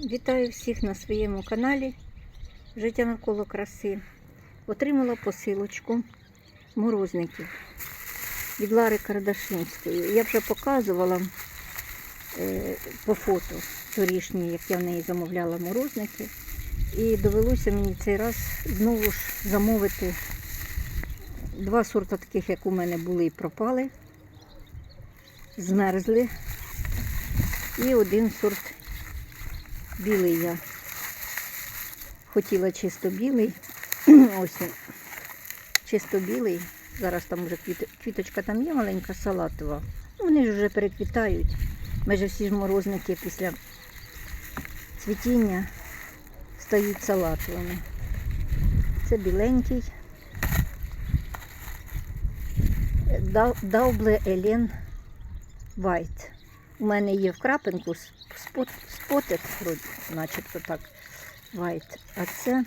Вітаю всіх на своєму каналі Життя навколо краси. Отримала посилочку морозників від Лари Кардашинської. Я вже показувала е, по фото торішній, як я в неї замовляла морозники. І довелося мені цей раз знову ж замовити два сорта таких, як у мене були і пропали, змерзли. І один сорт білий я хотіла чисто білий. Ось він. Чисто білий. Зараз там вже квіт- квіточка там є маленька салатова. Ну, Вони ж вже переквітають. Майже всі ж морозники після цвітіння стають салатовими. Це біленький. Дау- Даубле Елен Вайт. У мене є в крапинку спот, спотик, начебто так, вайт. А це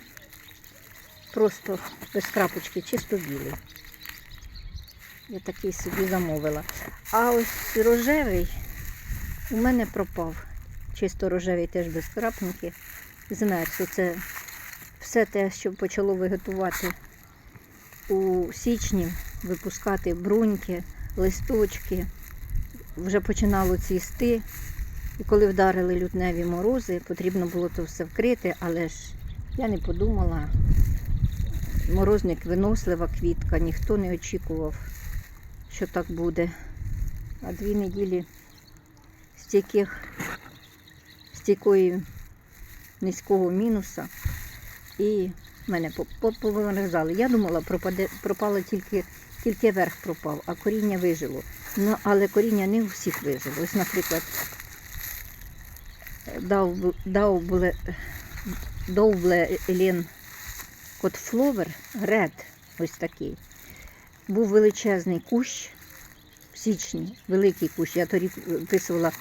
просто без крапочки, чисто білий. Я такий собі замовила. А ось рожевий у мене пропав. Чисто рожевий теж без крапинки. Змерз. Оце все те, що почало виготувати у січні, випускати бруньки, листочки вже починало цвісти. І коли вдарили лютневі морози, потрібно було то все вкрити, але ж я не подумала. Морозник винослива квітка, ніхто не очікував, що так буде. А дві неділі стійких, стійкої низького мінуса і мене по- по- повимерзали. Я думала, пропаде, пропало тільки, тільки верх пропав, а коріння вижило. Ну, але коріння не у всіх вижило. Ось, наприклад, Довбле Елен Котфловер Ред, ось такий. Був величезний кущ в січні, великий кущ. Я торік виписувала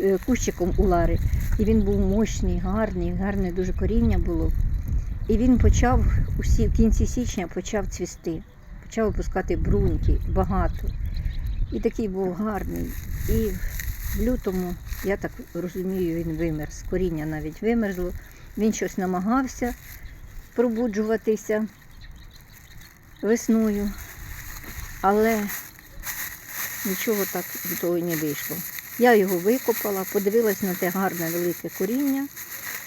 е, кущиком у Лари. І він був мощний, гарний, гарне дуже коріння було. І він почав усі, в кінці січня почав цвісти, почав випускати бруньки, багато. І такий був гарний. І в лютому, я так розумію, він вимерз. Коріння навіть вимерзло. Він щось намагався пробуджуватися весною, але нічого так з того не вийшло. Я його викопала, подивилась на те гарне велике коріння,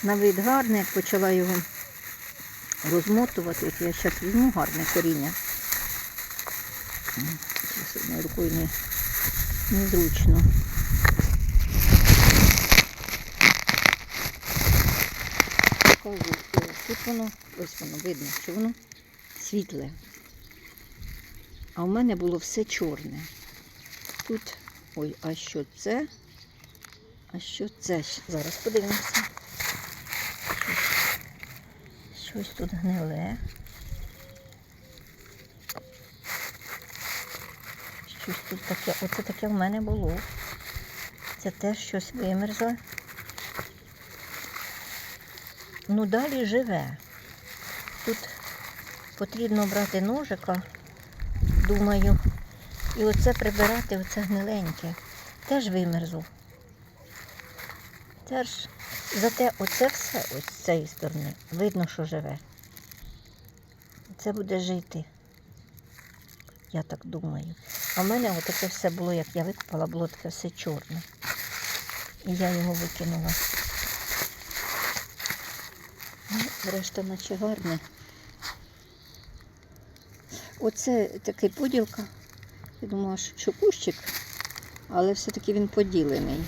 на вид гарне, як почала його розмотувати. От я зараз візьму гарне коріння. Зараз рукою не, незручно. Покажу. Тут воно, ось воно, видно, що воно світле. А у мене було все чорне. Тут, ой, а що це? А що це? Зараз подивимося. Щось тут гниле. Щось тут таке. Оце таке в мене було. Це теж щось вимерзло. Ну далі живе. Тут потрібно брати ножика, думаю, і оце прибирати, оце гниленьке. Теж вимерзло. Теж зате оце все ось з цієї сторони. Видно, що живе. Це буде жити. Я так думаю. А в мене отаке все було, як я викопала, було таке все чорне. І я його викинула. Ну, решта наче гарне. Оце такий поділка. Я думала, що кущик, але все-таки він поділений.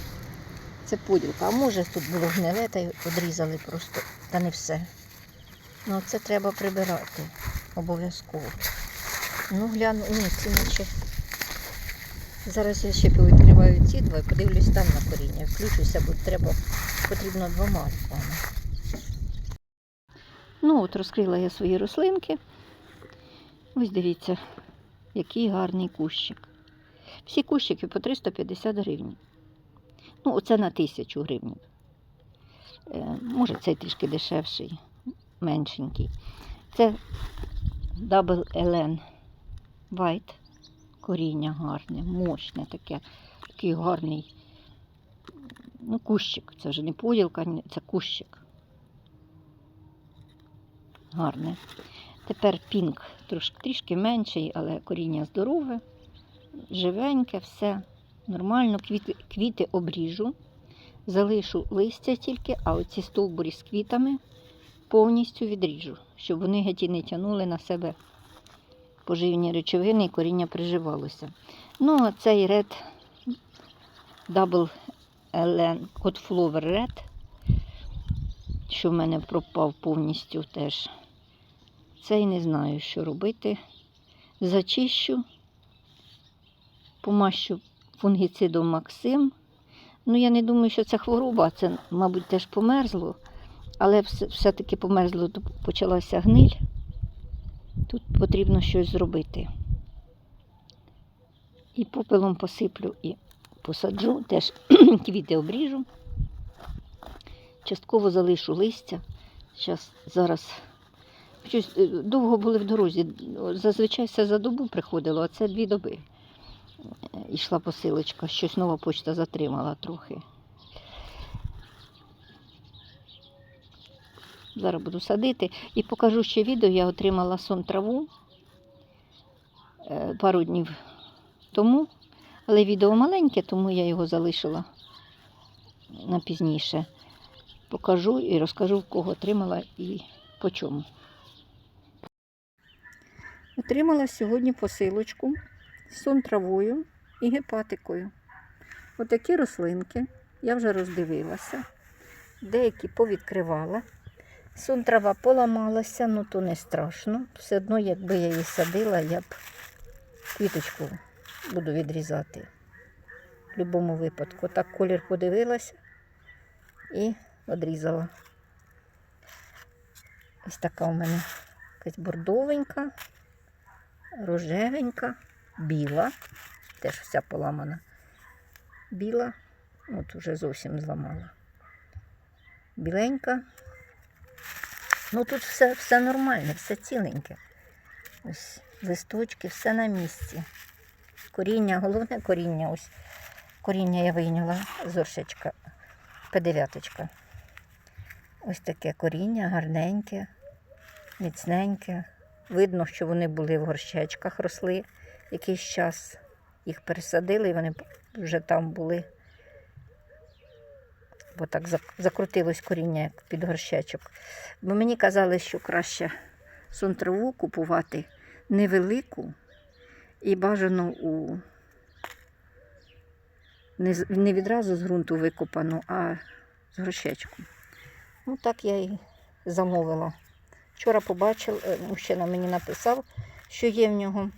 Це поділка. А може тут було гниле та й одрізали просто, та не все. Ну це треба прибирати обов'язково. Ну, гляну, ні, ці наче. Зараз я ще повідкриваю ці два і подивлюсь там на коріння. Включуся, бо треба, потрібно двома руками. Ну, от розкрила я свої рослинки. Ось дивіться, який гарний кущик. Всі кущики по 350 гривень. Ну, оце на тисячу гривень. Е, може, цей трішки дешевший, меншенький. Це Double LN White. Коріння гарне, мощне таке, такий гарний Ну, кущик. Це вже не поділка, це кущик. Гарне. Тепер пінк трошки трішки менший, але коріння здорове, живеньке, все нормально. Квіти, квіти обріжу, залишу листя тільки, а оці стовбурі з квітами повністю відріжу, щоб вони геть і не тягнули на себе поживні речовини і коріння приживалося. Ну, а цей Red Double Ellen Codflower Red, що в мене пропав повністю теж. Цей не знаю, що робити. Зачищу, помащу фунгіцидом Максим. Ну, я не думаю, що це хвороба, це, мабуть, теж померзло, але все- все-таки померзло, почалася гниль. Тут потрібно щось зробити. І попелом посиплю і посаджу, теж квіти обріжу. Частково залишу листя. Щас, зараз щось, е, довго були в дорозі. Зазвичай все за добу приходило, а це дві доби. Е, Йшла посилочка, щось нова почта затримала трохи. Зараз буду садити і покажу ще відео. Я отримала сон траву е, пару днів тому, але відео маленьке, тому я його залишила на пізніше. Покажу і розкажу, в кого отримала і по чому. Отримала сьогодні посилочку з сон травою і гепатикою. Отакі рослинки я вже роздивилася, деякі повідкривала. Сон трава поламалася, ну то не страшно. Все одно, якби я її садила, я б квіточку буду відрізати. В будь-якому випадку. Так колір подивилася і відрізала. Ось така у мене якась бордовенька, рожевенька, біла, теж вся поламана. Біла, от уже зовсім зламала. Біленька. Ну тут все, все нормальне, все ціленьке. Ось листочки, все на місці. Коріння, головне коріння, ось коріння я вийняла з горшечка, П9. Ось таке коріння, гарненьке, міцненьке. Видно, що вони були в горщечках, росли якийсь час. Їх пересадили і вони вже там були. Бо так закрутилось коріння як під горщечок. Бо мені казали, що краще сонтраву купувати невелику і бажано у не, відразу з ґрунту викопану, а з горщечком. Ну, так я і замовила. Вчора побачив, е, мужчина мені написав, що є в нього,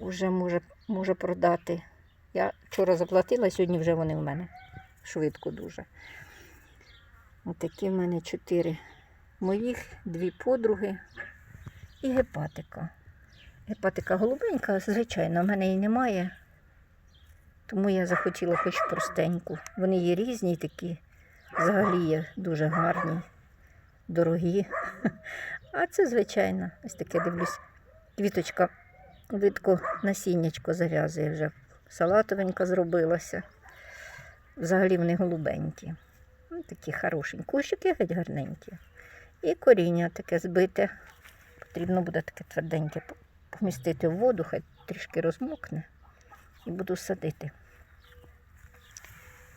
вже може, може продати. Я вчора заплатила, сьогодні вже вони в мене. Швидко дуже. Отакі в мене чотири моїх, дві подруги і гепатика. Гепатика голубенька, звичайно, в мене її немає. Тому я захотіла хоч простеньку. Вони є різні такі, взагалі є дуже гарні, дорогі. А це, звичайно, ось таке дивлюсь. Квіточка, видко, насіннячко зав'язує вже. Салатовенька зробилася. Взагалі вони голубенькі. Ну, такі хорошенькі. Кущики геть гарненькі. І коріння таке збите. Потрібно буде таке тверденьке помістити в воду, хай трішки розмокне. І буду садити.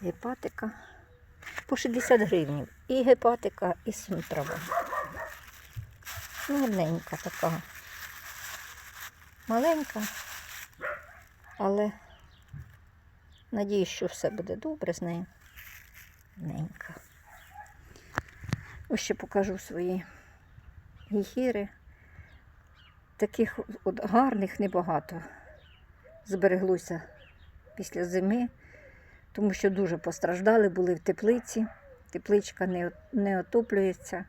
Гепатика. По 60 гривень. І гепатика, і сунтрава. Ну, Гарненька така. Маленька, але надіюсь, що все буде добре з нею. Гарненька. Ось ще покажу свої гіхіри. Таких от гарних небагато збереглося після зими, тому що дуже постраждали, були в теплиці. Тепличка не, не отоплюється.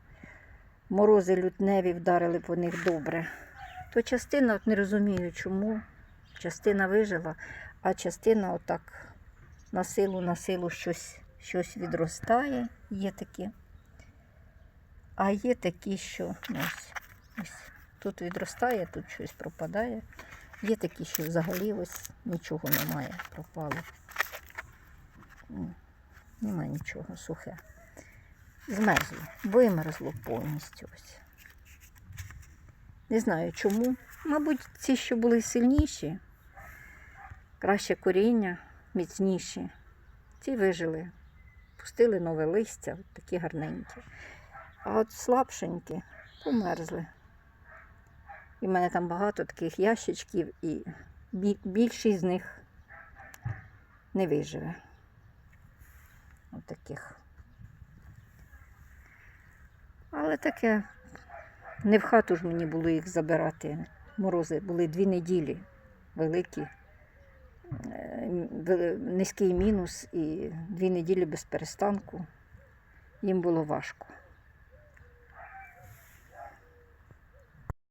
Морози лютневі вдарили по них добре. То частина, от не розумію, чому. Частина вижила, а частина отак на силу, на силу щось, щось відростає. Є такі. А є такі, що ось, ось тут відростає, тут щось пропадає. Є такі, що взагалі ось нічого немає, пропало. Нема нічого, сухе. Змерзло, вимерзло повністю ось. Не знаю чому. Мабуть, ці, що були сильніші, краще коріння, міцніші. Ці вижили, пустили нове листя, такі гарненькі. А от слабшенькі померзли. І в мене там багато таких ящичків, і більшість з них не виживе. От таких. Але таке, не в хату ж мені було їх забирати. Морози були дві неділі великі, е, низький мінус і дві неділі без перестанку. Їм було важко.